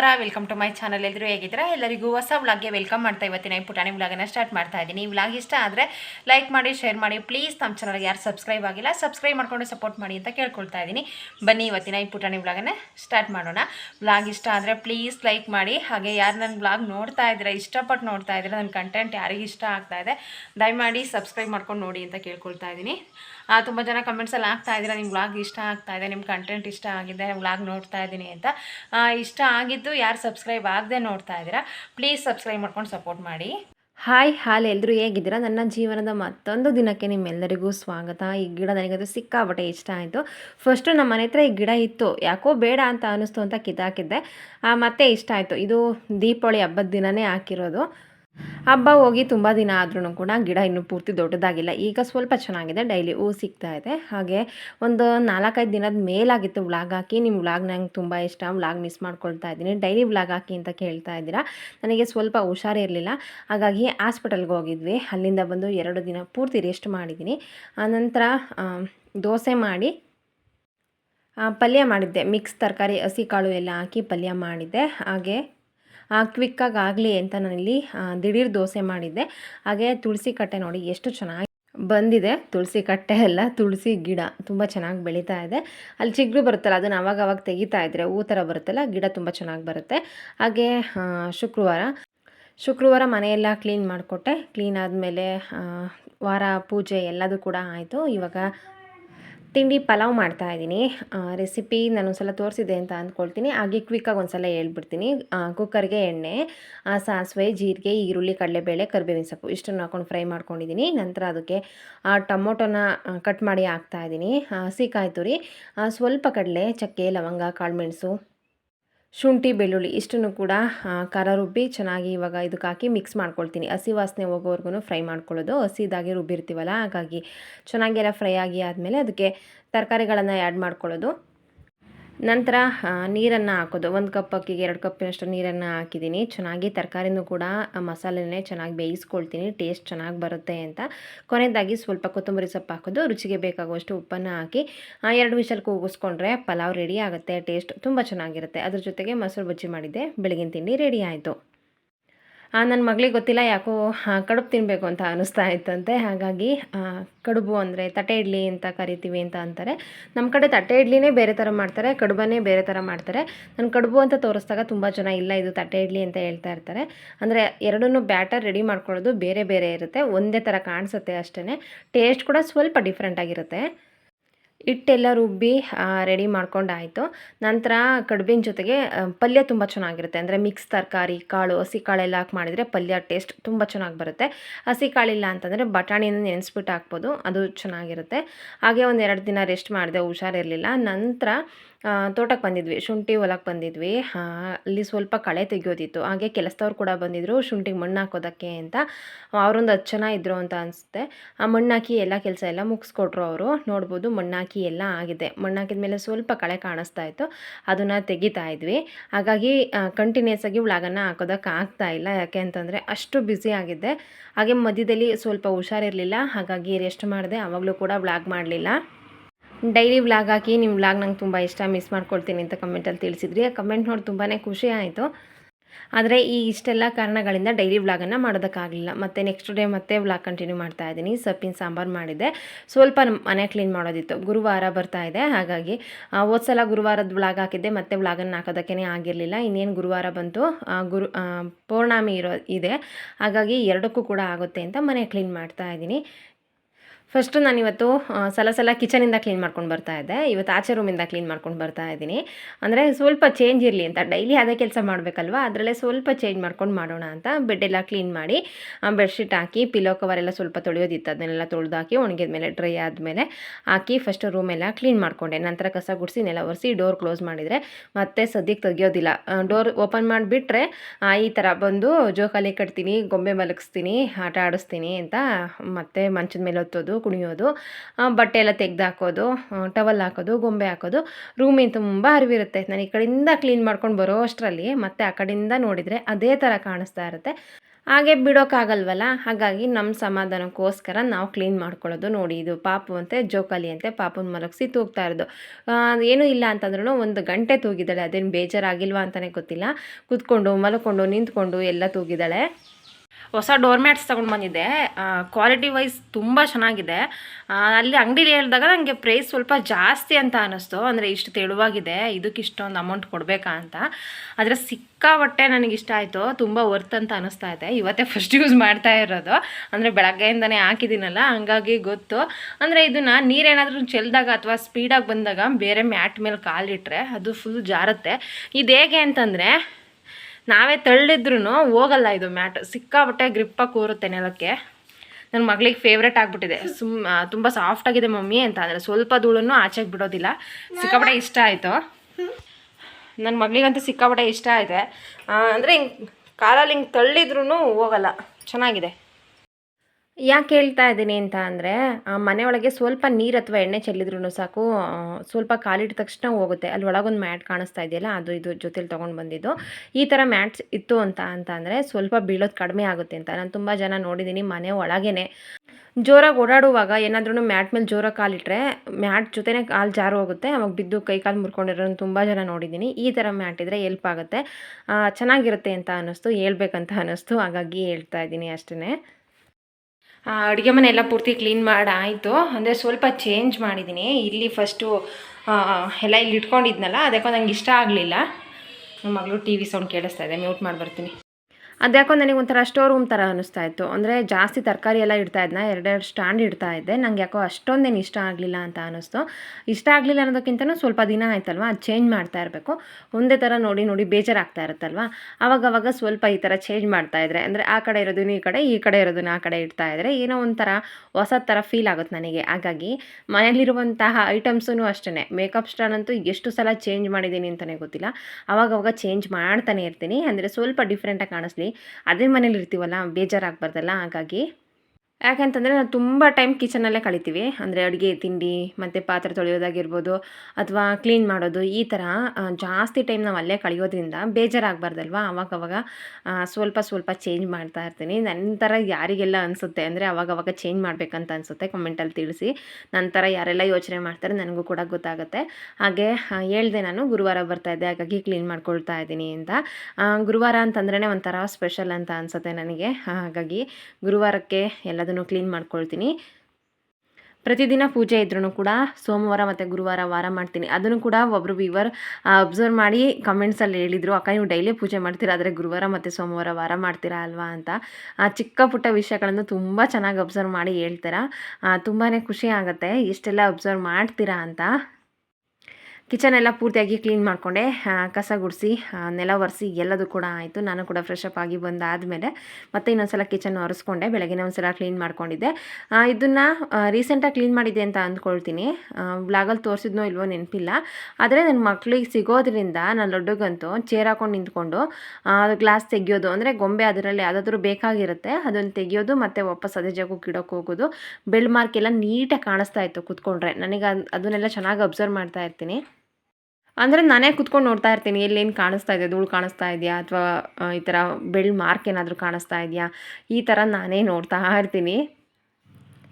ನಮಸ್ಕಾರ welcome to my channel ಎಲ್ಲರೂ ಹೇಗಿದ್ದೀರಾ? ಎಲ್ಲರಿಗೂ ಹೊಸ ವ್ಲಾಗ್ಗೆ ವೆಲ್ಕಮ್ ಮಾಡ್ತಾ ಇವತ್ತಿನ ಈ ಪುಟಾಣಿ ವ್ಲಾಗನ್ನು ಸ್ಟಾರ್ಟ್ ಮಾಡ್ತಾ ಇದ್ದೀನಿ. ಈ ವ್ಲಾಗ್ ಇಷ್ಟ ಆದರೆ ಲೈಕ್ ಮಾಡಿ ಶೇರ್ ಮಾಡಿ. ಪ್ಲೀಸ್ ನಮ್ಮ ಚಾನಲ್ಗೆ ಯಾರು ಸಬ್ಸ್ಕ್ರೈಬ್ ಆಗಿಲ್ಲ ಸಬ್ಸ್ಕ್ರೈಬ್ ಮಾಡ್ಕೊಂಡು ಸಪೋರ್ಟ್ ಮಾಡಿ ಅಂತ ಕೇಳ್ಕೊಳ್ತಾ ಇದ್ದೀನಿ. ಬನ್ನಿ ಇವತ್ತಿನ ಈ ಪುಟಾಣಿ ವ್ಲಾಗನ್ನು ಸ್ಟಾರ್ಟ್ ಮಾಡೋಣ. ವ್ಲಾಗ್ ಇಷ್ಟ ಆದರೆ ಪ್ಲೀಸ್ ಲೈಕ್ ಮಾಡಿ. ಹಾಗೆ ಯಾರು ನನ್ನ ವ್ಲಾಗ್ ನೋಡ್ತಾ ಇದ್ದೀರಾ, ಇಷ್ಟಪಟ್ಟು ನೋಡ್ತಾ ಇದ್ದೀರಾ ನನ್ನ ಕಂಟೆಂಟ್ ಯಾರಿಗೆ ಇಷ್ಟ ಆಗ್ತಾ ಇದೆ, ದಯಮಾಡಿ ಸಬ್ಸ್ಕ್ರೈಬ್ ಮಾಡ್ಕೊಂಡು ನೋಡಿ ಅಂತ ಕೇಳ್ಕೊಳ್ತಾ ಇದ್ದೀನಿ. ತುಂಬ ಜನ ಕಮೆಂಟ್ಸಲ್ಲಿ ಆಗ್ತಾ ಇದ್ದೀರಾ ನಿಮ್ಮ ವ್ಲಾಗ್ ಇಷ್ಟ ಆಗ್ತಾ ಇದೆ ನಿಮ್ಮ ಕಂಟೆಂಟ್ ಇಷ್ಟ ಆಗಿದೆ ವ್ಲಾಗ್ ನೋಡ್ತಾ ಇದ್ದೀನಿ ಅಂತ. ಇಷ್ಟ ಆಗಿದ್ದು ಯಾರು ಸಬ್ಸ್ಕ್ರೈಬ್ ಆಗದೆ ನೋಡ್ತಾ ಇದ್ದೀರಾ ಪ್ಲೀಸ್ ಸಬ್ಸ್ಕ್ರೈಬ್ ಮಾಡ್ಕೊಂಡು ಸಪೋರ್ಟ್ ಮಾಡಿ. ಹಾಯ್ ಹಾಲ್ ಎಲ್ಲರೂ ಹೇಗಿದ್ದೀರಾ? ನನ್ನ ಜೀವನದ ಮತ್ತೊಂದು ದಿನಕ್ಕೆ ನಿಮ್ಮೆಲ್ಲರಿಗೂ ಸ್ವಾಗತ. ಈ ಗಿಡ ನನಗದು ಸಿಕ್ಕಾಬಟ್ಟೆ ಇಷ್ಟ ಆಯಿತು. ಫಸ್ಟು ನಮ್ಮ ಮನೆ ಈ ಗಿಡ ಇತ್ತು. ಯಾಕೋ ಬೇಡ ಅಂತ ಅನ್ನಿಸ್ತು ಅಂತ ಕಿತ್ತಾಕಿದ್ದೆ. ಮತ್ತೆ ಇಷ್ಟ ಆಯಿತು. ಇದು ದೀಪಾವಳಿ ಹಬ್ಬದ ದಿನವೇ ಹಾಕಿರೋದು. ಹಬ್ಬ ಹೋಗಿ ತುಂಬ ದಿನ ಆದ್ರೂ ಕೂಡ ಗಿಡ ಇನ್ನೂ ಪೂರ್ತಿ ದೊಡ್ಡದಾಗಿಲ್ಲ. ಈಗ ಸ್ವಲ್ಪ ಚೆನ್ನಾಗಿದೆ. ಡೈಲಿ ಹೂ ಸಿಗ್ತಾ ಇದೆ. ಹಾಗೆ ಒಂದು ನಾಲ್ಕೈದು ದಿನದ ಮೇಲಾಗಿತ್ತು ವ್ಲಾಗ್ ಹಾಕಿ. ನಿಮ್ಮ ವ್ಲಾಗ್ ನಂಗೆ ತುಂಬ ಇಷ್ಟ. ವ್ಲಾಗ್ ಮಿಸ್ ಮಾಡ್ಕೊಳ್ತಾ ಇದ್ದೀನಿ. ಡೈಲಿ ವ್ಲಾಗ್ ಹಾಕಿ ಅಂತ ಕೇಳ್ತಾ ಇದ್ದೀರಾ? ನನಗೆ ಸ್ವಲ್ಪ ಹುಷಾರಿರಲಿಲ್ಲ ಹಾಗಾಗಿ ಹಾಸ್ಪಿಟಲ್ಗೆ ಹೋಗಿದ್ವಿ. ಅಲ್ಲಿಂದ ಬಂದು ಎರಡು ದಿನ ಪೂರ್ತಿ ರೆಸ್ಟ್ ಮಾಡಿದ್ದೀನಿ. ಆನಂತರ ದೋಸೆ ಮಾಡಿ ಪಲ್ಯ ಮಾಡಿದ್ದೆ. ಮಿಕ್ಸ್ ತರಕಾರಿ, ಹಸಿ ಕಾಳು ಎಲ್ಲ ಹಾಕಿ ಪಲ್ಯ ಮಾಡಿದ್ದೆ. ಹಾಗೆ ಕ್ವಿಕ್ಕಾಗಿ ಆಗಲಿ ಅಂತ ನಾನಿಲ್ಲಿ ದಿಢೀರ್ ದೋಸೆ ಮಾಡಿದ್ದೆ. ಹಾಗೆ ತುಳಸಿ ಕಟ್ಟೆ ನೋಡಿ, ಎಷ್ಟು ಚೆನ್ನಾಗಿ ಬಂದಿದೆ. ತುಳಸಿ ಕಟ್ಟೆ ಎಲ್ಲ, ತುಳಸಿ ಗಿಡ ತುಂಬ ಚೆನ್ನಾಗಿ ಬೆಳೀತಾ ಇದೆ. ಅಲ್ಲಿ ಚಿಗುರು ಬರುತ್ತಲ್ಲ, ಅದನ್ನು ಅವಾಗ ಅವಾಗ ತೆಗಿತಾ ಇದ್ರೆ ಹೂ ಥರ ಬರುತ್ತಲ್ಲ, ಗಿಡ ತುಂಬ ಚೆನ್ನಾಗಿ ಬರುತ್ತೆ. ಹಾಗೆ ಶುಕ್ರವಾರ ಶುಕ್ರವಾರ ಮನೆಯೆಲ್ಲ ಕ್ಲೀನ್ ಮಾಡಿಕೊಟ್ಟೆ. ಕ್ಲೀನ್ ಆದಮೇಲೆ ವಾರ ಪೂಜೆ ಎಲ್ಲದೂ ಕೂಡ ಆಯಿತು. ಇವಾಗ ತಿಂಡಿ ಪಲಾವ್ ಮಾಡ್ತಾ ಇದ್ದೀನಿ. ರೆಸಿಪಿ ನಾನು ಒಂದ್ಸಲ ತೋರಿಸಿದೆ ಅಂತ ಅಂದ್ಕೊಳ್ತೀನಿ. ಹಾಗೆ ಕ್ವಿಕ್ಕಾಗಿ ಒಂದ್ಸಲ ಹೇಳ್ಬಿಡ್ತೀನಿ. ಕುಕ್ಕರ್ಗೆ ಎಣ್ಣೆ ಸಾಸಿವೆ, ಜೀರಿಗೆ, ಈರುಳ್ಳಿ, ಕಡಲೆಬೇಳೆ, ಕರಿಬೇವಿನ ಸೊಪ್ಪು ಇಷ್ಟನ್ನು ಹಾಕೊಂಡು ಫ್ರೈ ಮಾಡ್ಕೊಂಡಿದ್ದೀನಿ. ನಂತರ ಅದಕ್ಕೆ, ಆ, ಟೊಮೊಟೊನ ಕಟ್ ಮಾಡಿ ಹಾಕ್ತಾ ಇದ್ದೀನಿ. ಹಸಿ ತುರಿ ಸ್ವಲ್ಪ ಕಡಲೆ, ಚಕ್ಕೆ, ಲವಂಗ ಕಾಳುಮೆಣಸು ಶುಂಠಿ, ಬೆಳ್ಳುಳ್ಳಿ ಇಷ್ಟನ್ನು ಕೂಡ ಖಾರ ರುಬ್ಬಿ ಚೆನ್ನಾಗಿ ಇವಾಗ ಇದಕ್ಕೆ ಹಾಕಿ ಮಿಕ್ಸ್ ಮಾಡ್ಕೊಳ್ತೀನಿ. ಹಸಿ ವಾಸನೆ ಹೋಗೋವರೆಗೂ ಫ್ರೈ ಮಾಡ್ಕೊಳ್ಳೋದು. ಹಸಿದಾಗಿ ರುಬ್ಬಿರ್ತೀವಲ್ಲ, ಹಾಗಾಗಿ ಚೆನ್ನಾಗೆಲ್ಲ ಫ್ರೈ ಆಗಿ ಆದಮೇಲೆ ಅದಕ್ಕೆ ತರಕಾರಿಗಳನ್ನು ಆ್ಯಡ್ ಮಾಡ್ಕೊಳ್ಳೋದು. ನಂತರ ನೀರನ್ನು ಹಾಕೋದು. ಒಂದು ಕಪ್ ಅಕ್ಕಿಗೆ ಎರಡು ಕಪ್ಪಿನಷ್ಟು ನೀರನ್ನು ಹಾಕಿದ್ದೀನಿ ಚೆನ್ನಾಗಿ ತರಕಾರಿನೂ ಕೂಡ ಮಸಾಲೆನೇ ಚೆನ್ನಾಗಿ ಬೇಯಿಸ್ಕೊಳ್ತೀನಿ. ಟೇಸ್ಟ್ ಚೆನ್ನಾಗಿ ಬರುತ್ತೆ ಅಂತ. ಕೊನೆಯದಾಗಿ ಸ್ವಲ್ಪ ಕೊತ್ತಂಬರಿ ಸೊಪ್ಪು ಹಾಕೋದು. ರುಚಿಗೆ ಬೇಕಾಗುವಷ್ಟು ಉಪ್ಪನ್ನು ಹಾಕಿ ಎರಡು ವಿಷಲ್ ಕೂಗಿಸ್ಕೊಂಡ್ರೆ ಪಲಾವ್ ರೆಡಿ ಆಗುತ್ತೆ. ಟೇಸ್ಟ್ ತುಂಬ ಚೆನ್ನಾಗಿರುತ್ತೆ. ಅದ್ರ ಜೊತೆಗೆ ಮೊಸರು ಬಜ್ಜಿ ಮಾಡಿದ್ದೆ. ಬೆಳಗಿನ ತಿಂಡಿ ರೆಡಿ ಆಯಿತು. ನನ್ನ ಮಗಳಿಗೆ ಗೊತ್ತಿಲ್ಲ, ಯಾಕೋ ಕಡುಬು ತಿನ್ನಬೇಕು ಅಂತ ಅನ್ನಿಸ್ತಾ ಇತ್ತಂತೆ. ಹಾಗಾಗಿ ಕಡುಬು ಅಂದರೆ ತಟ್ಟೆ ಇಡ್ಲಿ ಅಂತ ಕರಿತೀವಿ ಅಂತ ಅಂತಾರೆ. ನಮ್ಮ ಕಡೆ ತಟ್ಟೆ ಇಡ್ಲಿನೇ ಬೇರೆ ಥರ ಮಾಡ್ತಾರೆ, ಕಡುಬನ್ನೇ ಬೇರೆ ಥರ ಮಾಡ್ತಾರೆ. ನಾನು ಕಡುಬು ಅಂತ ತೋರಿಸಿದಾಗ ತುಂಬ ಜನ, ಇಲ್ಲ, ಇದು ತಟ್ಟೆ ಇಡ್ಲಿ ಅಂತ ಹೇಳ್ತಾ ಇರ್ತಾರೆ. ಅಂದರೆ ಎರಡನ್ನೂ ಬ್ಯಾಟರ್ ರೆಡಿ ಮಾಡ್ಕೊಳ್ಳೋದು ಬೇರೆ ಬೇರೆ ಇರುತ್ತೆ, ಒಂದೇ ಥರ ಕಾಣಿಸುತ್ತೆ ಅಷ್ಟೇ ಟೇಸ್ಟ್ ಕೂಡ ಸ್ವಲ್ಪ ಡಿಫ್ರೆಂಟ್ ಆಗಿರುತ್ತೆ. ಹಿಟ್ಟೆಲ್ಲ ರುಬ್ಬಿ ರೆಡಿ ಮಾಡ್ಕೊಂಡಾಯಿತು. ನಂತರ ಕಡುಬಿನ ಜೊತೆಗೆ ಪಲ್ಯ ತುಂಬ ಚೆನ್ನಾಗಿರುತ್ತೆ. ಅಂದರೆ ಮಿಕ್ಸ್ ತರಕಾರಿ, ಕಾಳು, ಹಸಿ ಕಾಳೆಲ್ಲ ಹಾಕಿ ಮಾಡಿದರೆ ಪಲ್ಯ ಟೇಸ್ಟ್ ತುಂಬ ಚೆನ್ನಾಗಿ ಬರುತ್ತೆ. ಹಸಿ ಕಾಳಿಲ್ಲ ಅಂತಂದರೆ ಬಟಾಣಿನ ನೆನೆಸ್ಬಿಟ್ಟು ಹಾಕ್ಬೋದು, ಅದು ಚೆನ್ನಾಗಿರುತ್ತೆ. ಹಾಗೆ ಒಂದು ಎರಡು ದಿನ ರೆಸ್ಟ್ ಮಾಡಿದೆ ಹುಷಾರಿರಲಿಲ್ಲ ನಂತರ ತೋಟಕ್ಕೆ ಬಂದಿದ್ವಿ, ಶುಂಠಿ ಹೊಲಕ್ಕೆ ಬಂದಿದ್ವಿ. ಅಲ್ಲಿ ಸ್ವಲ್ಪ ಕಳೆ ತೆಗೆಯೋದಿತ್ತು. ಹಾಗೆ ಕೆಲಸದವ್ರು ಕೂಡ ಬಂದಿದ್ದರು ಶುಂಠಿಗೆ ಮಣ್ಣು ಹಾಕೋದಕ್ಕೆ ಅಂತ. ಅವರೊಂದು ಹತ್ತು ಜನ ಇದ್ದರು ಅಂತ ಅನಿಸುತ್ತೆ. ಆ, ಮಣ್ಣು ಹಾಕಿ ಎಲ್ಲ ಕೆಲಸ ಎಲ್ಲ ಮುಗಿಸ್ಕೊಟ್ರು ಅವರು. ನೋಡ್ಬೋದು ಮಣ್ಣು ಹಾಕಿ ಎಲ್ಲ ಆಗಿದೆ. ಮಣ್ಣು ಹಾಕಿದ ಮೇಲೆ ಸ್ವಲ್ಪ ಕಳೆ ಕಾಣಿಸ್ತಾ ಇತ್ತು. ಅದನ್ನು ತೆಗಿತಾ ಇದ್ವಿ. ಹಾಗಾಗಿ ಕಂಟಿನ್ಯೂಸ್ ಆಗಿ ವ್ಲಾಗನ್ನು ಹಾಕೋದಕ್ಕೆ ಆಗ್ತಾ ಇಲ್ಲ. ಯಾಕೆ ಅಂತಂದರೆ ಅಷ್ಟು ಬ್ಯುಸಿ ಆಗಿದ್ದೆ. ಹಾಗೆ ಮಧ್ಯದಲ್ಲಿ ಸ್ವಲ್ಪ ಹುಷಾರಿರಲಿಲ್ಲ. ಹಾಗಾಗಿ ರೆಸ್ಟ್ ಮಾಡಿದೆ. ಆವಾಗಲೂ ಕೂಡ ವ್ಲಾಗ್ ಮಾಡಲಿಲ್ಲ. ಡೈಲಿ ವ್ಲಾಗ್ ಹಾಕಿ ನಿಮ್ಮ ವ್ಲಾಗ್ ನಂಗೆ ತುಂಬ ಇಷ್ಟ ಮಿಸ್ ಮಾಡ್ಕೊಳ್ತೀನಿ ಅಂತ ಕಮೆಂಟಲ್ಲಿ ತಿಳಿಸಿದ್ರಿ. ಆ ಕಮೆಂಟ್ ನೋಡಿ ತುಂಬಾ ಖುಷಿ ಆಯಿತು. ಆದರೆ ಈ ಇಷ್ಟೆಲ್ಲ ಕಾರಣಗಳಿಂದ ಡೈಲಿ ವ್ಲಾಗನ್ನು ಮಾಡೋದಕ್ಕಾಗಲಿಲ್ಲ. ಮತ್ತು ನೆಕ್ಸ್ಟ್ ಡೇ ಮತ್ತೆ ವ್ಲಾಗ್ ಕಂಟಿನ್ಯೂ ಮಾಡ್ತಾ ಇದ್ದೀನಿ. ಸೊಪ್ಪಿನ ಸಾಂಬಾರು ಮಾಡಿದ್ದೆ. ಸ್ವಲ್ಪ ಮನೆ ಕ್ಲೀನ್ ಮಾಡೋದಿತ್ತು. ಗುರುವಾರ ಬರ್ತಾ ಇದೆ. ಹಾಗಾಗಿ ಆ, ಹೋದ್ ಸಲ ಗುರುವಾರದ ವ್ಲಾಗ್ ಹಾಕಿದ್ದೆ. ಮತ್ತೆ ವ್ಲಾಗನ್ನು ಹಾಕೋದಕ್ಕೇ ಆಗಿರಲಿಲ್ಲ. ಇನ್ನೇನು ಗುರುವಾರ ಬಂತು ಗುರು ಪೌರ್ಣಮಿ ಇರೋ ಇದೆ. ಹಾಗಾಗಿ ಎರಡಕ್ಕೂ ಕೂಡ ಆಗುತ್ತೆ ಅಂತ ಮನೆ ಕ್ಲೀನ್ ಮಾಡ್ತಾ ಇದ್ದೀನಿ. ಫಸ್ಟು ನಾನಿವತ್ತು ಸಲ ಸಲ ಕಿಚನಿಂದ ಕ್ಲೀನ್ ಮಾಡ್ಕೊಂಡು ಬರ್ತಾ ಇದ್ದೆ. ಇವತ್ತು ಆಚೆ ರೂಮಿಂದ ಕ್ಲೀನ್ ಮಾಡ್ಕೊಂಡು ಬರ್ತಾ ಇದ್ದೀನಿ. ಅಂದರೆ ಸ್ವಲ್ಪ ಚೇಂಜ್ ಇರಲಿ ಅಂತ. ಡೈಲಿ ಅದೇ ಕೆಲಸ ಮಾಡಬೇಕಲ್ವ? ಅದರಲ್ಲೇ ಸ್ವಲ್ಪ ಚೇಂಜ್ ಮಾಡ್ಕೊಂಡು ಮಾಡೋಣ ಅಂತ ಬೆಡ್ ಎಲ್ಲ ಕ್ಲೀನ್ ಮಾಡಿ ಬೆಡ್ಶೀಟ್ ಹಾಕಿ ಪಿಲೋ ಕವರ್ ಎಲ್ಲ ಸ್ವಲ್ಪ ತೊಳೆಯೋದಿತ್ತು. ಅದನ್ನೆಲ್ಲ ತೊಳೆದು ಹಾಕಿ ಒಣಗಿದ ಮೇಲೆ ಡ್ರೈ ಆದಮೇಲೆ ಹಾಕಿ ಫಸ್ಟ್ ರೂಮೆಲ್ಲ ಕ್ಲೀನ್ ಮಾಡಿಕೊಂಡೆ. ನಂತರ ಕಸ ಗುಡಿಸಿ, ನೆಲ ಒರೆಸಿ ಡೋರ್ ಕ್ಲೋಸ್ ಮಾಡಿದರೆ ಮತ್ತೆ ಸದ್ಯಕ್ಕೆ ತೆಗಿಯೋದಿಲ್ಲ. ಡೋರ್ ಓಪನ್ ಮಾಡಿಬಿಟ್ರೆ ಈ ಥರ ಬಂದು ಜೋಕಾಲಿ ಕಟ್ತೀನಿ, ಗೊಂಬೆ ಮಲಗಿಸ್ತೀನಿ, ಆಟ ಆಡಿಸ್ತೀನಿ ಅಂತ ಮತ್ತೆ ಮಂಚದ ಮೇಲೆ ಹೊತ್ತೋದು ಕುಣಿಯೋದು ಬಟ್ಟೆ ಎಲ್ಲ ತೆಗೆದು ಹಾಕೋದು ಟವಲ್ ಹಾಕೋದು, ಗೊಂಬೆ ಹಾಕೋದು ರೂಮಿನ ತುಂಬ ಅರಿವಿರುತ್ತೆ. ನಾನು ಈ ಕಡೆಯಿಂದ ಕ್ಲೀನ್ ಮಾಡ್ಕೊಂಡು ಬರೋ ಅಷ್ಟರಲ್ಲಿ ಮತ್ತೆ ಆ ಕಡೆಯಿಂದ ನೋಡಿದರೆ ಅದೇ ಥರ ಕಾಣಿಸ್ತಾ ಇರುತ್ತೆ. ಹಾಗೆ ಬಿಡೋಕ್ಕಾಗಲ್ವಲ್ಲ ಹಾಗಾಗಿ ನಮ್ಮ ಸಮಾಧಾನಕ್ಕೋಸ್ಕರ ನಾವು ಕ್ಲೀನ್ ಮಾಡ್ಕೊಳ್ಳೋದು ನೋಡಿ. ಇದು ಪಾಪು ಅಂತೆ, ಜೋಕಾಲಿ ಅಂತೆ, ಪಾಪನ ಮಲಗಿಸಿ ತೂಗ್ತಾ ಇರೋದು. ಏನೂ ಇಲ್ಲ ಅಂತಂದ್ರೂ ಒಂದು ಗಂಟೆ ತೂಗಿದ್ದಾಳೆ. ಅದೇನು ಬೇಜಾರಾಗಿಲ್ವಾ ಅಂತಲೇ ಗೊತ್ತಿಲ್ಲ. ಕೂತ್ಕೊಂಡು, ಮಲ್ಕೊಂಡು, ನಿಂತ್ಕೊಂಡು ಎಲ್ಲ ತೂಗಿದ್ದಾಳೆ. ಹೊಸ ಡೋರ್ ಮ್ಯಾಟ್ಸ್ ತೊಗೊಂಡು ಬಂದಿದ್ದೆ. ಕ್ವಾಲಿಟಿ ವೈಸ್ ತುಂಬ ಚೆನ್ನಾಗಿದೆ. ಅಲ್ಲಿ ಅಂಗಡೀಲಿ ಹೇಳಿದಾಗ ನನಗೆ ಪ್ರೈಸ್ ಸ್ವಲ್ಪ ಜಾಸ್ತಿ ಅಂತ ಅನ್ನಿಸ್ತು. ಅಂದರೆ ಇಷ್ಟು ತೆಳುವಾಗಿದೆ, ಇದಕ್ಕೆ ಇಷ್ಟೊಂದು ಅಮೌಂಟ್ ಕೊಡಬೇಕಾ ಅಂತ. ಆದರೆ ಸಿಕ್ಕಾಬಟ್ಟೆ ನನಗೆ ಇಷ್ಟ ಆಯಿತು. ತುಂಬ ವರ್ತ್ ಅಂತ ಅನ್ನಿಸ್ತಾ ಇದೆ. ಇವತ್ತೇ ಫಸ್ಟ್ ಯೂಸ್ ಮಾಡ್ತಾ ಇರೋದು. ಅಂದರೆ ಬೆಳಗ್ಗೆಯಿಂದನೇ ಹಾಕಿದ್ದೀನಲ್ಲ, ಹಂಗಾಗಿ ಗೊತ್ತು. ಅಂದರೆ ಇದನ್ನು ನೀರೇನಾದರೂ ಚೆಲ್ದಾಗ ಅಥವಾ ಸ್ಪೀಡಾಗಿ ಬಂದಾಗ ಬೇರೆ ಮ್ಯಾಟ್ ಮೇಲೆ ಕಾಲಿಟ್ರೆ ಅದು ಫುಲ್ ಜಾರುತ್ತೆ. ಇದು ಹೇಗೆ ಅಂತಂದರೆ ನಾವೇ ತಳ್ಳಿದ್ರೂ ಹೋಗಲ್ಲ ಇದು ಮ್ಯಾಟ್. ಸಿಕ್ಕಾಬಟ್ಟೆ ಗ್ರಿಪ್ಪಾಗಿ ಕೂರುತ್ತೆ ನೆಲಕ್ಕೆ. ನನ್ನ ಮಗಳಿಗೆ ಫೇವ್ರೇಟ್ ಆಗಿಬಿಟ್ಟಿದೆ. ಸುಮ್ ತುಂಬ ಸಾಫ್ಟಾಗಿದೆ ಮಮ್ಮಿ ಅಂತ ಅಂದರೆ ಸ್ವಲ್ಪ ಧೂಳನ್ನು ಆಚೆಗೆ ಬಿಡೋದಿಲ್ಲ. ಸಿಕ್ಕಾಪಟ್ಟೆ ಇಷ್ಟ ಆಯಿತು. ನನ್ನ ಮಗಳಿಗಂತೂ ಸಿಕ್ಕಾಪಟ್ಟೆ ಇಷ್ಟ ಆಯಿತೆ. ಅಂದರೆ ಹಿಂಗೆ ಕಾಲಲ್ಲಿ ಹಿಂಗೆ ತಳ್ಳಿದ್ರೂ ಹೋಗಲ್ಲ. ಚೆನ್ನಾಗಿದೆ. ಯಾಕೆ ಹೇಳ್ತಾ ಇದ್ದೀನಿ ಅಂತ ಅಂದರೆ ಮನೆಯೊಳಗೆ ಸ್ವಲ್ಪ ನೀರು ಅಥವಾ ಎಣ್ಣೆ ಚೆಲ್ಲಿದ್ರೂ ಸಾಕು ಸ್ವಲ್ಪ ಕಾಲಿಟ್ಟ ತಕ್ಷಣ ಹೋಗುತ್ತೆ. ಅಲ್ಲಿ ಒಳಗೊಂದು ಮ್ಯಾಟ್ ಕಾಣಿಸ್ತಾ ಇದೆಯಲ್ಲ, ಅದು ಇದು ಜೊತೆಲಿ ತೊಗೊಂಡು ಬಂದಿದ್ದು. ಈ ಥರ ಮ್ಯಾಟ್ಸ್ ಇತ್ತು ಅಂತ ಅಂತ ಅಂದರೆ ಸ್ವಲ್ಪ ಬೀಳೋದು ಕಡಿಮೆ ಆಗುತ್ತೆ ಅಂತ. ನಾನು ತುಂಬ ಜನ ನೋಡಿದ್ದೀನಿ ಮನೆ ಒಳಗೇ ಜೋರಾಗಿ ಓಡಾಡುವಾಗ ಏನಾದ್ರೂ ಮ್ಯಾಟ್ ಮೇಲೆ ಜೋರಾಗಿ ಕಾಲಿಟ್ರೆ, ಮ್ಯಾಟ್ ಜೊತೆನೇ ಕಾಲು ಜಾರು ಹೋಗುತ್ತೆ. ಅವಾಗ ಬಿದ್ದು ಕೈ ಕಾಲು ಮುರ್ಕೊಂಡಿರೋನು ತುಂಬ ಜನ ನೋಡಿದ್ದೀನಿ ಈ ಥರ ಮ್ಯಾಟ್ ಇದ್ದರೆ ಎಲ್ಪ್ ಆಗುತ್ತೆ. ಚೆನ್ನಾಗಿರುತ್ತೆ ಅಂತ ಅನ್ನಿಸ್ತು, ಹೇಳ್ಬೇಕಂತ ಅನ್ನಿಸ್ತು. ಹಾಗಾಗಿ ಹೇಳ್ತಾ ಇದ್ದೀನಿ ಅಷ್ಟೇ ಅಡುಗೆ ಮನೆ ಎಲ್ಲ ಪೂರ್ತಿ ಕ್ಲೀನ್ ಮಾಡಾಯಿತು ಅಂದರೆ ಸ್ವಲ್ಪ ಚೇಂಜ್ ಮಾಡಿದ್ದೀನಿ ಇಲ್ಲಿ ಫಸ್ಟು ಎಲ್ಲ ಇಲ್ಲಿ ಇಟ್ಕೊಂಡಿದ್ನಲ್ಲ, ಅದಕ್ಕೊಂದು ನಂಗೆ ಇಷ್ಟ ಆಗಲಿಲ್ಲ. ನಮ್ಮ ಮಗಳು ಟಿ ವಿ ಸೌಂಡ್ ಕೇಳಿಸ್ತಾ ಇದೆ ಮ್ಯೂಟ್ ಮಾಡಿ ಬರ್ತೀನಿ ಅದ್ಯಾಕೋ ನನಗೆ ಒಂಥರ ಸ್ಟೋರ್ ರೂಮ್ ಥರ ಅನ್ನಿಸ್ತಾ ಇತ್ತು. ಅಂದರೆ ಜಾಸ್ತಿ ತರಕಾರಿ ಎಲ್ಲ ಇಡ್ತಾ ಇದ್ನ, ಎರಡೆರಡು ಸ್ಟ್ಯಾಂಡ್ ಇಡ್ತಾ ಇದ್ದೆ. ನಂಗೆ ಯಾಕೋ ಅಷ್ಟೊಂದೇನು ಇಷ್ಟ ಆಗಲಿಲ್ಲ ಅಂತ ಅನ್ನಿಸ್ತು ಇಷ್ಟ ಆಗಲಿಲ್ಲ ಅನ್ನೋದಕ್ಕಿಂತನೂ ಸ್ವಲ್ಪ ದಿನ ಆಯ್ತಲ್ವ? ಅದು ಚೇಂಜ್ ಮಾಡ್ತಾ ಇರಬೇಕು. ಒಂದೇ ಥರ ನೋಡಿ ನೋಡಿ ಬೇಜಾರಾಗ್ತಾ ಇರುತ್ತಲ್ವ? ಅವಾಗವಾಗ ಸ್ವಲ್ಪ ಈ ಥರ ಚೇಂಜ್ ಮಾಡ್ತಾ ಇದ್ರೆ, ಅಂದರೆ ಆ ಕಡೆ ಇರೋದನ್ನು ಈ ಕಡೆ ಈ ಕಡೆ ಇರೋದನ್ನು ಆ ಕಡೆ ಇಡ್ತಾ ಇದ್ದರೆ ಏನೋ ಒಂಥರ ಹೊಸ ಥರ ಫೀಲ್ ಆಗುತ್ತೆ ನನಗೆ. ಹಾಗಾಗಿ ಮನೆಯಲ್ಲಿರುವಂತಹ ಐಟಮ್ಸೂ ಅಷ್ಟೇ ಮೇಕಪ್ ಸ್ಟಾಂಡ್ ಅಂತೂ ಎಷ್ಟು ಸಲ ಚೇಂಜ್ ಮಾಡಿದ್ದೀನಿ ಅಂತಲೇ ಗೊತ್ತಿಲ್ಲ. ಅವಾಗವಾಗ ಚೇಂಜ್ ಮಾಡ್ತಾನೆ ಇರ್ತೀನಿ. ಅಂದರೆ ಸ್ವಲ್ಪ ಡಿಫ್ರೆಂಟಾಗಿ ಕಾಣಿಸ್ಲಿ. ಅದೇ ಮನೇಲಿ ಇರ್ತೀವಲ್ಲ ಬೇಜಾರಾಗಬಾರ್ದಲ್ಲ? ಹಾಗಾಗಿ ಯಾಕೆಂತಂದರೆ ನಾವು ತುಂಬ ಟೈಮ್ ಕಿಚನಲ್ಲೇ ಕಳಿತೀವಿ. ಅಂದರೆ ಅಡುಗೆ, ತಿಂಡಿ, ಮತ್ತು ಪಾತ್ರೆ ತೊಳೆಯೋದಾಗಿರ್ಬೋದು, ಅಥವಾ ಕ್ಲೀನ್ ಮಾಡೋದು, ಈ ಥರ ಜಾಸ್ತಿ ಟೈಮ್ ನಾವು ಅಲ್ಲೇ ಕಳೆಯೋದ್ರಿಂದ ಬೇಜಾರಾಗಬಾರ್ದಲ್ವ? ಅವಾಗವಾಗ ಸ್ವಲ್ಪ ಸ್ವಲ್ಪ ಚೇಂಜ್ ಮಾಡ್ತಾ ಇರ್ತೀನಿ. ನನ್ನ ಥರ ಯಾರಿಗೆಲ್ಲ ಅನಿಸುತ್ತೆ ಅಂದರೆ ಅವಾಗವಾಗ ಚೇಂಜ್ ಮಾಡಬೇಕಂತ ಅನಿಸುತ್ತೆ. ಕಮೆಂಟಲ್ಲಿ ತಿಳಿಸಿ. ನನ್ನ ಥರ ಯಾರೆಲ್ಲ ಯೋಚನೆ ಮಾಡ್ತಾರೆ ನನಗೂ ಕೂಡ ಗೊತ್ತಾಗುತ್ತೆ. ಹಾಗೆ ಹೇಳಿದೆ ನಾನು, ಗುರುವಾರ ಬರ್ತಾ ಇದ್ದೆ, ಹಾಗಾಗಿ ಕ್ಲೀನ್ ಮಾಡ್ಕೊಳ್ತಾ ಇದ್ದೀನಿ ಅಂತ. ಗುರುವಾರ ಅಂತಂದ್ರೇ ಒಂಥರ ಸ್ಪೆಷಲ್ ಅಂತ ಅನಿಸುತ್ತೆ ನನಗೆ. ಹಾಗಾಗಿ ಗುರುವಾರಕ್ಕೆ ಎಲ್ಲದನ್ನು ಕ್ಲೀನ್ ಮಾಡ್ಕೊಳ್ತೀನಿ. ಪ್ರತಿದಿನ ಪೂಜೆ ಇದ್ರೂ ಕೂಡ ಸೋಮವಾರ ಮತ್ತು ಗುರುವಾರ ವಾರ ಮಾಡ್ತೀನಿ. ಅದನ್ನು ಕೂಡ ಒಬ್ಬರು ವಿವರ್ ಅಬ್ಸರ್ವ್ ಮಾಡಿ ಕಮೆಂಟ್ಸಲ್ಲಿ ಹೇಳಿದರು, ಅಕ್ಕ, ನೀವು ಡೈಲಿ ಪೂಜೆ ಮಾಡ್ತೀರಾ? ಆದರೆ ಗುರುವಾರ ಮತ್ತು ಸೋಮವಾರ ವಾರ ಮಾಡ್ತೀರಾ ಅಲ್ವಾ? ಅಂತ. ಆ, ಚಿಕ್ಕ ಪುಟ್ಟ ವಿಷಯಗಳನ್ನು ತುಂಬ ಚೆನ್ನಾಗಿ ಅಬ್ಸರ್ವ್ ಮಾಡಿ ಹೇಳ್ತೀರಾ? ತುಂಬಾ ಖುಷಿ ಆಗುತ್ತೆ. ಇಷ್ಟೆಲ್ಲ ಅಬ್ಸರ್ವ್ ಮಾಡ್ತೀರಾ ಅಂತ. ಕಿಚನ್ ಎಲ್ಲ ಪೂರ್ತಿಯಾಗಿ ಕ್ಲೀನ್ ಮಾಡಿಕೊಂಡೆ ಕಸ ಗುಡಿಸಿ ನೆಲ ಒರೆಸಿ ಎಲ್ಲದೂ ಕೂಡ ಆಯಿತು. ನಾನು ಕೂಡ ಫ್ರೆಶ್ ಅಪ್ ಆಗಿ ಬಂದಾದಮೇಲೆ ಮತ್ತೆ ಇನ್ನೊಂದ್ಸಲ ಕಿಚನ್ ಒರೆಸ್ಕೊಂಡೆ ಬೆಳಗ್ಗೆ ಒಂದ್ಸಲ ಕ್ಲೀನ್ ಮಾಡ್ಕೊಂಡಿದ್ದೆ. ಇದನ್ನು ರೀಸೆಂಟಾಗಿ ಕ್ಲೀನ್ ಮಾಡಿದ್ದೆ ಅಂತ ಅಂದ್ಕೊಳ್ತೀನಿ. ಬ್ಲಾಗಲ್ಲಿ ತೋರಿಸಿದ್ನೋ ಇಲ್ವೋ ನೆನಪಿಲ್ಲ. ಆದರೆ ನನ್ನ ಮಕ್ಕಳಿಗೆ ಸಿಗೋದ್ರಿಂದ ನನ್ನ ಲಡ್ಡುಗಂತೂ ಚೇರ್ ಹಾಕೊಂಡು ನಿಂತ್ಕೊಂಡು ಗ್ಲಾಸ್ ತೆಗಿಯೋದು, ಅಂದರೆ ಗೊಂಬೆ ಅದರಲ್ಲಿ ಯಾವುದಾದ್ರೂ ಬೇಕಾಗಿರುತ್ತೆ ಅದನ್ನು ತೆಗಿಯೋದು ಮತ್ತು ವಾಪಸ್ ಅದೇ ಜಾಗಕ್ಕೆ ಇಡೋಕೆ ಹೋಗೋದು ಬೆಳ್ ಮಾರ್ಕ್ ಎಲ್ಲ ನೀಟಾಗಿ ಕಾಣಿಸ್ತಾ ಇತ್ತು ಕೂತ್ಕೊಂಡ್ರೆ. ನನಗೆ ಅದ್- ಅದನ್ನೆಲ್ಲ ಚೆನ್ನಾಗಿ ಅಬ್ಸರ್ವ್ ಮಾಡ್ತಾ ಇರ್ತೀನಿ. ಅಂದರೆ ನಾನೇ ಕುತ್ಕೊಂಡು ನೋಡ್ತಾ ಇರ್ತೀನಿ, ಎಲ್ಲೇನು ಕಾಣಿಸ್ತಾ ಇದೆಯಾ ಧೂಳು ಕಾಣಿಸ್ತಾ ಇದೆಯಾ? ಅಥವಾ ಈ ಥರ ಬೆಳ್ ಮಾರ್ಕ್ ಏನಾದರೂ ಕಾಣಿಸ್ತಾ ಇದೆಯಾ? ಈ ಥರ ನಾನೇ ನೋಡ್ತಾ ಇರ್ತೀನಿ.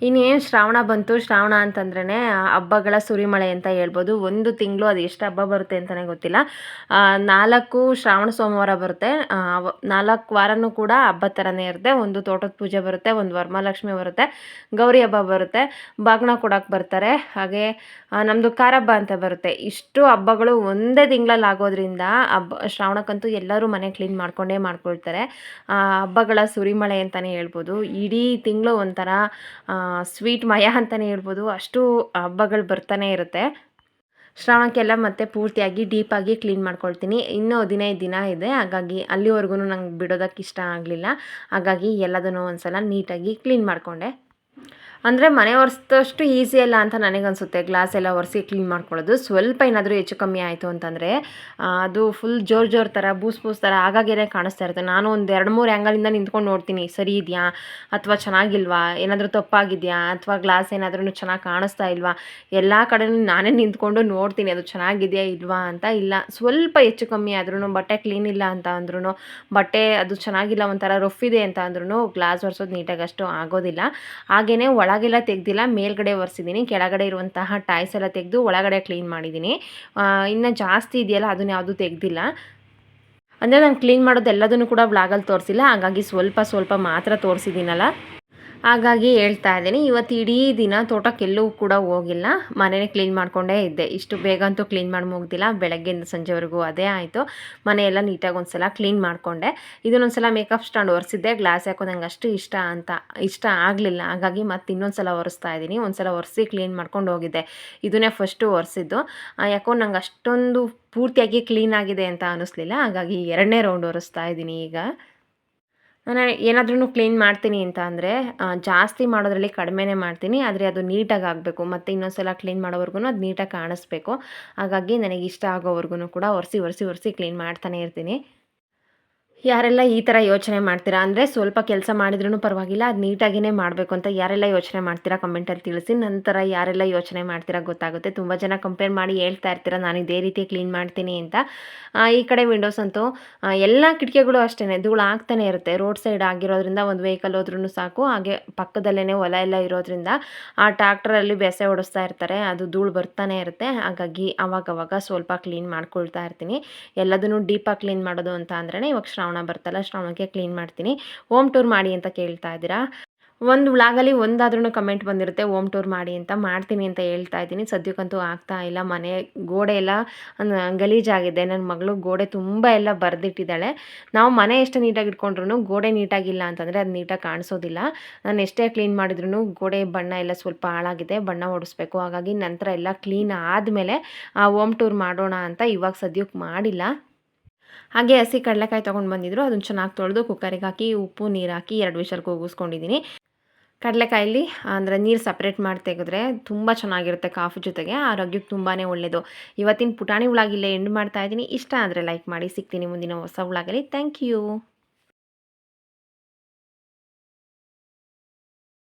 ಇನ್ನೇನು ಶ್ರಾವಣ ಬಂತು? ಶ್ರಾವಣ ಅಂತಂದ್ರೇ ಹಬ್ಬಗಳ ಸುರಿಮಳೆ ಅಂತ ಹೇಳ್ಬೋದು. ಒಂದು ತಿಂಗಳು ಅದು ಎಷ್ಟು ಹಬ್ಬ ಬರುತ್ತೆ ಅಂತಲೇ ಗೊತ್ತಿಲ್ಲ. ನಾಲ್ಕು ಶ್ರಾವಣ ಸೋಮವಾರ ಬರುತ್ತೆ. ನಾಲ್ಕು ವಾರನೂ ಕೂಡ ಹಬ್ಬ ಥರನೇ ಇರುತ್ತೆ. ಒಂದು ತೋಟದ ಪೂಜೆ ಬರುತ್ತೆ, ಒಂದು ವರಮಹಾಲಕ್ಷ್ಮಿ ಬರುತ್ತೆ, ಗೌರಿ ಹಬ್ಬ ಬರುತ್ತೆ, ಬಾಗ್ನ ಕೊಡೋಕೆ ಬರ್ತಾರೆ. ಹಾಗೆ ನಮ್ಮದು ಕಾರಬ್ಬ ಅಂತ ಬರುತ್ತೆ. ಇಷ್ಟು ಹಬ್ಬಗಳು ಒಂದೇ ತಿಂಗಳಲ್ಲಿ ಆಗೋದ್ರಿಂದ ಹಬ್ಬ, ಶ್ರಾವಣಕ್ಕಂತೂ ಎಲ್ಲರೂ ಮನೆ ಕ್ಲೀನ್ ಮಾಡ್ಕೊಂಡೇ ಮಾಡ್ಕೊಳ್ತಾರೆ. ಹಬ್ಬಗಳ ಸುರಿಮಳೆ ಅಂತಲೇ ಹೇಳ್ಬೋದು. ಇಡೀ ತಿಂಗಳು ಒಂಥರ ಸ್ವೀಟ್ ಮಯ ಅಂತಲೇ ಹೇಳ್ಬೋದು. ಅಷ್ಟು ಹಬ್ಬಗಳು ಬರ್ತಾನೆ ಇರುತ್ತೆ. ಶ್ರಾವಣಕ್ಕೆಲ್ಲ ಮತ್ತೆ ಪೂರ್ತಿಯಾಗಿ ಡೀಪಾಗಿ ಕ್ಲೀನ್ ಮಾಡ್ಕೊಳ್ತೀನಿ. ಇನ್ನೂ ಹದಿನೈದು ದಿನ ಇದೆ. ಹಾಗಾಗಿ ಅಲ್ಲಿವರೆಗೂ ನಂಗೆ ಬಿಡೋದಕ್ಕೆ ಇಷ್ಟ ಆಗಲಿಲ್ಲ. ಹಾಗಾಗಿ ಎಲ್ಲದನ್ನು ಒಂದ್ಸಲ ನೀಟಾಗಿ ಕ್ಲೀನ್ ಮಾಡಿಕೊಂಡೆ. ಅಂದರೆ ಮನೆ ಒರೆಸಿದಷ್ಟು ಈಸಿ ಅಲ್ಲ ಅಂತ ನನಗನ್ಸುತ್ತೆ. ಗ್ಲಾಸ್ ಎಲ್ಲ ಒರೆಸಿ ಕ್ಲೀನ್ ಮಾಡ್ಕೊಳ್ಳೋದು. ಸ್ವಲ್ಪ ಏನಾದರೂ ಹೆಚ್ಚು ಕಮ್ಮಿ ಆಯಿತು ಅಂತಂದರೆ ಅದು ಫುಲ್ ಜೋರು ಜೋರು ಥರ ಬೂಸ್ ಬೂಸ್ ಥರ ಆಗಾಗೇನೆ ಕಾಣಿಸ್ತಾ ಇರುತ್ತೆ. ನಾನು ಒಂದು ಎರಡು ಮೂರು ಆ್ಯಂಗಲಿಂದ ನಿಂತ್ಕೊಂಡು ನೋಡ್ತೀನಿ. ಸರಿ ಇದೆಯಾ? ಅಥವಾ ಚೆನ್ನಾಗಿಲ್ವಾ? ಏನಾದರೂ ತಪ್ಪಾಗಿದೆಯಾ? ಅಥವಾ ಗ್ಲಾಸ್ ಏನಾದ್ರೂ ಚೆನ್ನಾಗಿ ಕಾಣಿಸ್ತಾ ಇಲ್ವಾ? ಎಲ್ಲ ಕಡೆನೂ ನಾನೇ ನಿಂತ್ಕೊಂಡು ನೋಡ್ತೀನಿ. ಅದು ಚೆನ್ನಾಗಿದೆಯಾ ಇಲ್ವಾ ಅಂತ. ಇಲ್ಲ. ಸ್ವಲ್ಪ ಹೆಚ್ಚು ಕಮ್ಮಿ ಆದ್ರೂ ಬಟ್ಟೆ ಕ್ಲೀನ್ ಇಲ್ಲ ಅಂತ ಅಂದ್ರೂ ಬಟ್ಟೆ ಅದು ಚೆನ್ನಾಗಿಲ್ಲ ಒಂಥರ ರಫ್ ಇದೆ ಅಂತ ಅಂದ್ರೂ ಗ್ಲಾಸ್ ಒರೆಸೋದು ನೀಟಾಗಿ ಅಷ್ಟು ಆಗೋದಿಲ್ಲ. ಹಾಗೆಯೇ ಒಳಗೆಲ್ಲ ತೆಗ್ದಿಲ್ಲ, ಮೇಲ್ಗಡೆ ಒರೆಸಿದ್ದೀನಿ ಕೆಳಗಡೆ ಇರುವಂತಹ ಟೈಸ್ ಎಲ್ಲ ತೆಗೆದು ಒಳಗಡೆ ಕ್ಲೀನ್ ಮಾಡಿದ್ದೀನಿ ಇನ್ನು ಜಾಸ್ತಿ ಇದೆಯಲ್ಲ, ಅದನ್ನ ಯಾವುದು ತೆಗೆದಿಲ್ಲ. ಅಂದರೆ ನಾನು ಕ್ಲೀನ್ ಮಾಡೋದು ಎಲ್ಲದನ್ನು ಕೂಡ ಬ್ಲಾಗಲ್ಲಿ ತೋರಿಸಿಲ್ಲ, ಹಾಗಾಗಿ ಸ್ವಲ್ಪ ಸ್ವಲ್ಪ ಮಾತ್ರ ತೋರಿಸಿದ್ದೀನಲ್ಲ ಹಾಗಾಗಿ ಹೇಳ್ತಾ ಇದ್ದೀನಿ, ಇವತ್ತು ಇಡೀ ದಿನ ತೋಟಕ್ಕೆಲ್ಲೂ ಕೂಡ ಹೋಗಿಲ್ಲ. ಮನೇನೇ ಕ್ಲೀನ್ ಮಾಡಿಕೊಂಡೇ ಇದ್ದೆ. ಇಷ್ಟು ಬೇಗ ಅಂತೂ ಕ್ಲೀನ್ ಮಾಡಿ ಮುಗ್ದಿಲ್ಲ. ಬೆಳಗ್ಗೆಯಿಂದ ಸಂಜೆವರೆಗೂ ಅದೇ ಆಯಿತು. ಮನೆಯೆಲ್ಲ ನೀಟಾಗಿ ಒಂದು ಸಲ ಕ್ಲೀನ್ ಮಾಡಿಕೊಂಡೆ. ಇದನ್ನೊಂದು ಸಲ ಮೇಕಪ್ ಸ್ಟ್ಯಾಂಡ್ ಒರೆಸಿದ್ದೆ. ಗ್ಲಾಸ್ ಹಾಕೋದು ನಂಗೆ ಅಷ್ಟು ಇಷ್ಟ ಅಂತ, ಇಷ್ಟ ಆಗಲಿಲ್ಲ. ಹಾಗಾಗಿ ಮತ್ತೆ ಇನ್ನೊಂದು ಸಲ ಒರೆಸ್ತಾ ಇದ್ದೀನಿ. ಒಂದು ಸಲ ಒರೆಸಿ ಕ್ಲೀನ್ ಮಾಡ್ಕೊಂಡು ಹೋಗಿದ್ದೆ. ಇದನ್ನೇ ಫಸ್ಟು ಒರೆಸಿದ್ದು. ಯಾಕೋ ನಂಗೆ ಅಷ್ಟೊಂದು ಪೂರ್ತಿಯಾಗಿ ಕ್ಲೀನ್ ಆಗಿದೆ ಅಂತ ಅನ್ನಿಸ್ಲಿಲ್ಲ ಹಾಗಾಗಿ ಎರಡನೇ ರೌಂಡ್ ಒರೆಸ್ತಾ ಇದ್ದೀನಿ ಈಗ. ನಾನು ಏನಾದ್ರೂ ಕ್ಲೀನ್ ಮಾಡ್ತೀನಿ ಅಂತ ಅಂದರೆ ಜಾಸ್ತಿ ಮಾಡೋದ್ರಲ್ಲಿ ಕಡಿಮೆನೆ ಮಾಡ್ತೀನಿ, ಆದರೆ ಅದು ನೀಟಾಗಿ ಆಗಬೇಕು. ಮತ್ತು ಇನ್ನೊಂದು ಸಲ ಕ್ಲೀನ್ ಮಾಡೋವರೆಗೂ ಅದು ನೀಟಾಗಿ ಕಾಣಿಸ್ಬೇಕು. ಹಾಗಾಗಿ ನನಗೆ ಇಷ್ಟ ಆಗೋವರೆಗೂ ಕೂಡ ಒರೆಸಿ ಒರೆಸಿ ಒರೆಸಿ ಕ್ಲೀನ್ ಮಾಡ್ತಾನೆ ಇರ್ತೀನಿ. ಯಾರೆಲ್ಲ ಈ ಥರ ಯೋಚನೆ ಮಾಡ್ತೀರಾ? ಅಂದರೆ ಸ್ವಲ್ಪ ಕೆಲಸ ಮಾಡಿದ್ರೂ ಪರವಾಗಿಲ್ಲ, ಅದು ನೀಟಾಗಿಯೇ ಮಾಡಬೇಕು ಅಂತ ಯಾರೆಲ್ಲ ಯೋಚನೆ ಮಾಡ್ತೀರಾ ಕಮೆಂಟಲ್ಲಿ ತಿಳಿಸಿ. ನಂತರ ಯಾರೆಲ್ಲ ಯೋಚನೆ ಮಾಡ್ತೀರಾ ಗೊತ್ತಾಗುತ್ತೆ. ತುಂಬ ಜನ ಕಂಪೇರ್ ಮಾಡಿ ಹೇಳ್ತಾ ಇರ್ತೀರಾ, ನಾನು ಇದೇ ರೀತಿ ಕ್ಲೀನ್ ಮಾಡ್ತೀನಿ ಅಂತ. ಈ ಕಡೆ ವಿಂಡೋಸ್ ಅಂತೂ ಎಲ್ಲ ಕಿಟಕಿಗಳು ಅಷ್ಟೇ ಧೂಳು ಆಗ್ತಾನೆ ಇರುತ್ತೆ. ರೋಡ್ ಸೈಡ್ ಆಗಿರೋದ್ರಿಂದ ಒಂದು ವೆಹಿಕಲ್ ಹೋದ್ರೂ ಸಾಕು. ಹಾಗೆ ಪಕ್ಕದಲ್ಲೇ ಹೊಲ ಎಲ್ಲ ಇರೋದ್ರಿಂದ, ಆ ಟ್ಯಾಕ್ಟ್ರಲ್ಲಿ ಬೆಸೆ ಹೊಡಿಸ್ತಾ ಇರ್ತಾರೆ, ಅದು ಧೂಳು ಬರ್ತಾನೆ ಇರುತ್ತೆ. ಹಾಗಾಗಿ ಅವಾಗವಾಗ ಸ್ವಲ್ಪ ಕ್ಲೀನ್ ಮಾಡ್ಕೊಳ್ತಾ ಇರ್ತೀನಿ. ಎಲ್ಲದನ್ನು ಡೀಪಾಗಿ ಕ್ಲೀನ್ ಮಾಡೋದು ಅಂತ ಅಂದ್ರೆ ಇವಾಗ ಬರ್ತಲ್ಲ, ಶ್ರಾವಣಕ್ಕೆ ಕ್ಲೀನ್ ಮಾಡ್ತೀನಿ. ಹೋಮ್ ಟೂರ್ ಮಾಡಿ ಅಂತ ಕೇಳ್ತಾ ಇದ್ದೀರಾ? ಒಂದು ವ್ಲಾಗಲ್ಲಿ ಒಂದಾದ್ರೂ ಕಮೆಂಟ್ ಬಂದಿರುತ್ತೆ ಹೋಮ್ ಟೂರ್ ಮಾಡಿ ಅಂತ, ಮಾಡ್ತೀನಿ ಅಂತ ಹೇಳ್ತಾ ಇದ್ದೀನಿ. ಸದ್ಯಕ್ಕಂತೂ ಆಗ್ತಾ ಇಲ್ಲ. ಮನೆ ಗೋಡೆ ಎಲ್ಲ ಗಲೀಜಾಗಿದೆ. ನನ್ನ ಮಗಳು ಗೋಡೆ ತುಂಬ ಎಲ್ಲ ಬರೆದಿಟ್ಟಿದ್ದಾಳೆ. ನಾವು ಮನೆ ಎಷ್ಟು ನೀಟಾಗಿ ಇಟ್ಕೊಂಡ್ರು ಗೋಡೆ ನೀಟಾಗಿಲ್ಲ ಅಂತಂದರೆ ಅದು ನೀಟಾಗಿ ಕಾಣಿಸೋದಿಲ್ಲ. ನಾನು ಎಷ್ಟೇ ಕ್ಲೀನ್ ಮಾಡಿದ್ರು ಗೋಡೆ ಬಣ್ಣ ಎಲ್ಲ ಸ್ವಲ್ಪ ಹಾಳಾಗಿದೆ. ಬಣ್ಣ ಓಡಿಸ್ಬೇಕು ಹಾಗಾಗಿ ನಂತರ ಎಲ್ಲ ಕ್ಲೀನ್ ಆದಮೇಲೆ ಆ ಹೋಮ್ ಟೂರ್ ಮಾಡೋಣ ಅಂತ ಇವಾಗ ಸದ್ಯಕ್ಕೆ ಮಾಡಿಲ್ಲ. ಹಾಗೆ ಹಸಿ ಕಡಲೆಕಾಯಿ ತೊಗೊಂಡು ಬಂದಿದ್ರು. ಅದನ್ನು ಚೆನ್ನಾಗಿ ತೊಳೆದು ಕುಕ್ಕರಿಗೆ ಹಾಕಿ ಉಪ್ಪು, ನೀರು ಹಾಕಿ ಎರಡು ವಿಷಲ್ ಕೂಗಿಸ್ಕೊಂಡಿದ್ದೀನಿ ಕಡಲೆಕಾಯಲ್ಲಿ ಅಂದರೆ ನೀರು ಸಪ್ರೇಟ್ ಮಾಡಿ ತೆಗೆದ್ರೆ ತುಂಬ ಚೆನ್ನಾಗಿರುತ್ತೆ ಕಾಫಿ ಜೊತೆಗೆ. ಆರೋಗ್ಯಕ್ಕೆ ತುಂಬಾ ಒಳ್ಳೆಯದು ಇವತ್ತಿನ ಪುಟಾಣಿ ಉಳಾಗಿಲ್ಲ ಎಂಡ್ ಮಾಡ್ತಾ ಇದ್ದೀನಿ. ಇಷ್ಟ ಆದರೆ ಲೈಕ್ ಮಾಡಿ. ಸಿಗ್ತೀನಿ ಮುಂದಿನ ಹೊಸ ಉಳಾಗಲಿ ಥ್ಯಾಂಕ್ ಯು